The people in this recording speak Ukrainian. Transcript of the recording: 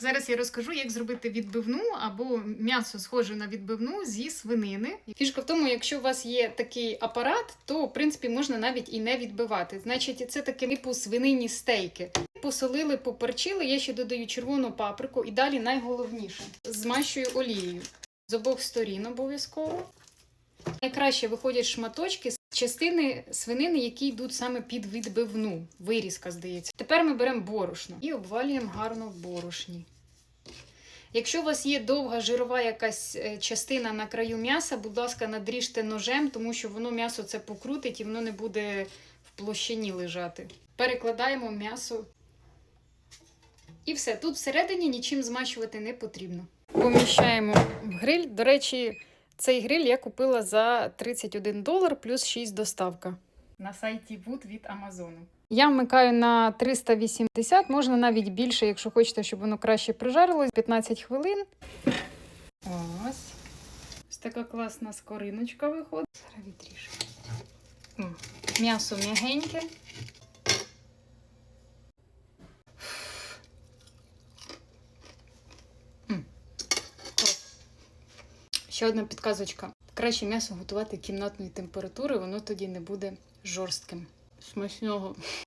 Зараз я розкажу, як зробити відбивну або м'ясо схоже на відбивну зі свинини. Фішка в тому, якщо у вас є такий апарат, то в принципі можна навіть і не відбивати. Значить, це таке типу свинині стейки. Посолили, поперчили. Я ще додаю червону паприку і далі найголовніше змащую олією з обох сторін обов'язково. Найкраще виходять шматочки частини свинини, які йдуть саме під відбивну. Вирізка, здається. Тепер ми беремо борошно і обвалюємо гарно в борошні. Якщо у вас є довга жирова якась е, частина на краю м'яса, будь ласка, надріжте ножем, тому що воно м'ясо це покрутить і воно не буде в площині лежати. Перекладаємо м'ясо. І все. Тут всередині нічим змащувати не потрібно. Поміщаємо в гриль. До речі, цей гриль я купила за 31 долар плюс 6 доставка. На сайті Wood від Амазону. Я вмикаю на 380, можна навіть більше, якщо хочете, щоб воно краще прижарилось. 15 хвилин. Ось. Ось така класна скориночка виходить. Зараз відріжу. М'ясо м'ягеньке. Ще одна підказочка. Краще м'ясо готувати кімнатної температури, воно тоді не буде жорстким. Смачного.